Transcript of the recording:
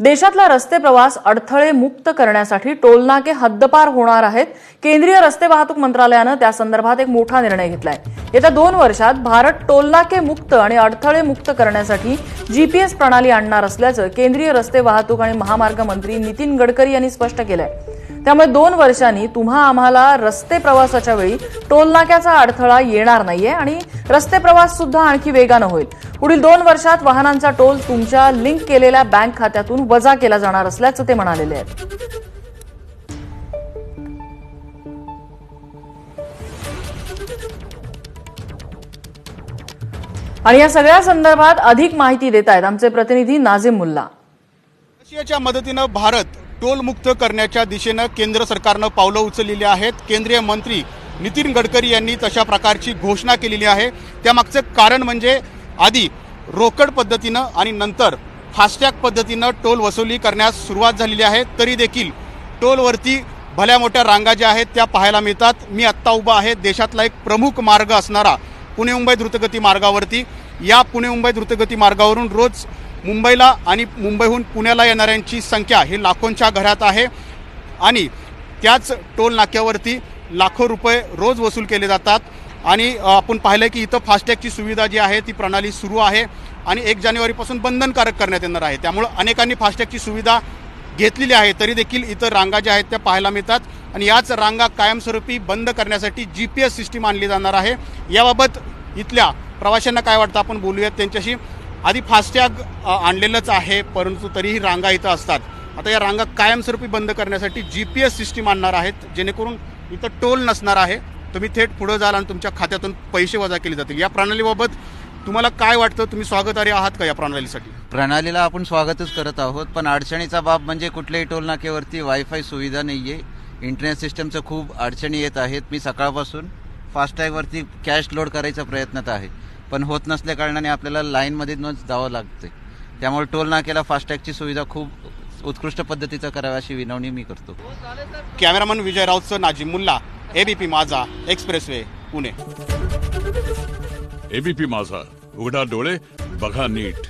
देशातला रस्ते प्रवास अडथळे मुक्त करण्यासाठी टोलनाके हद्दपार होणार आहेत. केंद्रीय रस्ते वाहतूक मंत्रालयानं त्या संदर्भात एक मोठा निर्णय घेतलाय. येत्या दोन वर्षात भारत टोलनाके मुक्त आणि अडथळे मुक्त करण्यासाठी जीपीएस प्रणाली आणणार असल्याचं केंद्रीय रस्ते वाहतूक आणि महामार्ग मंत्री नितीन गडकरी यांनी स्पष्ट केलंय. त्यामुळे दोन वर्षांनी तुम्हा आम्हाला रस्ते प्रवासाच्या वेळी टोलनाक्याचा अडथळा येणार नाहीये आणि रस्ते प्रवास सुद्धा आणखी वेगानं होईल. पुढील दोन वर्षात वाहनांचा टोल तुमच्या लिंक केलेल्या बँक खात्यातून वजा केला जाणार असल्याचं ते म्हणालेले आहेत. आणि या सगळ्या संदर्भात अधिक माहिती देत आहेत आमचे प्रतिनिधी नाझिम मुल्ला. रशियाच्या मदतीनं भारत टोलमुक्त करण्याच्या दिशेनं केंद्र सरकारनं पावलं उचललेली आहेत. केंद्रीय मंत्री नितीन गडकरी यांनी तशा प्रकारची घोषणा केलेली आहे. त्यामागचं कारण म्हणजे आधी रोकड पद्धतीनं आणि नंतर फास्टॅग पद्धतीनं टोल वसुली करण्यास सुरुवात झालेली आहे. तरी देखील टोलवरती भल्या मोठ्या रांगा ज्या आहेत त्या पाहायला मिळतात. मी आत्ता उभा आहे. देशातला एक प्रमुख मार्ग असणारा पुणे मुंबई द्रुतगती मार्गावरती. या पुणे मुंबई द्रुतगती मार्गावरून रोज मुंबईला आणि मुंबईहून पुण्याला येणाऱ्यांची संख्या ही लाखोंच्या घरात आहे. आणि त्याच टोल नाक्यावरती लाखो रुपये रोज वसूल केले जातात. आणि आपण पाहिलं की इथं फास्टॅगची सुविधा जी आहे ती प्रणाली सुरू आहे आणि एक जानेवारीपासून बंधनकारक करण्यात येणार आहे. त्यामुळं अनेकांनी फास्टॅगची सुविधा घेतलेली आहे तरी देखील इथं रांगा ज्या आहेत त्या पाहायला मिळतात. आणि याच रांगा कायमस्वरूपी बंद करण्यासाठी जी पी एस सिस्टीम आणली जाणार आहे. याबाबत इथल्या प्रवाशांना काय वाटतं आपण बोलूयात त्यांच्याशी. आधी फास्टॅग आणलेलंच आहे परंतु तरीही रांगा इथं असतात. आता या रांगा कायमस्वरूपी बंद करण्यासाठी जी पी एस सिस्टीम आणणार आहेत जेणेकरून इथं टोल नसणार आहे. तुम्ही थेट पुढं जाल आणि तुमच्या खात्यातून पैसे वजा केले जातील. या प्रणालीबाबत तुम्हाला काय वाटतं? तुम्ही स्वागतार्ह आहात का या प्रणालीसाठी? प्रणालीला आपण स्वागतच करत आहोत पण अडचणीचा बाब म्हणजे कुठल्याही टोलनाक्यावरती वायफाय सुविधा नाही आहे इंटरनेट सिस्टमचं खूप अडचणी येत आहेत. मी सकाळपासून फास्टॅगवरती कॅश लोड करायचा प्रयत्नात आहे. पण होत नसल्या कारणाने आपल्याला लाईनमध्येच जावं लागते त्यामुळे टोल नाक्याला फास्टॅगची सुविधा खूप उत्कृष्ट पद्धतीचं करावी अशी विनवणी मी करतो. Cameraman Vijay राऊतचं Nazim Mulla ABP Majha expressway Pune. ABP Majha उघडा डोळे बघा नीट.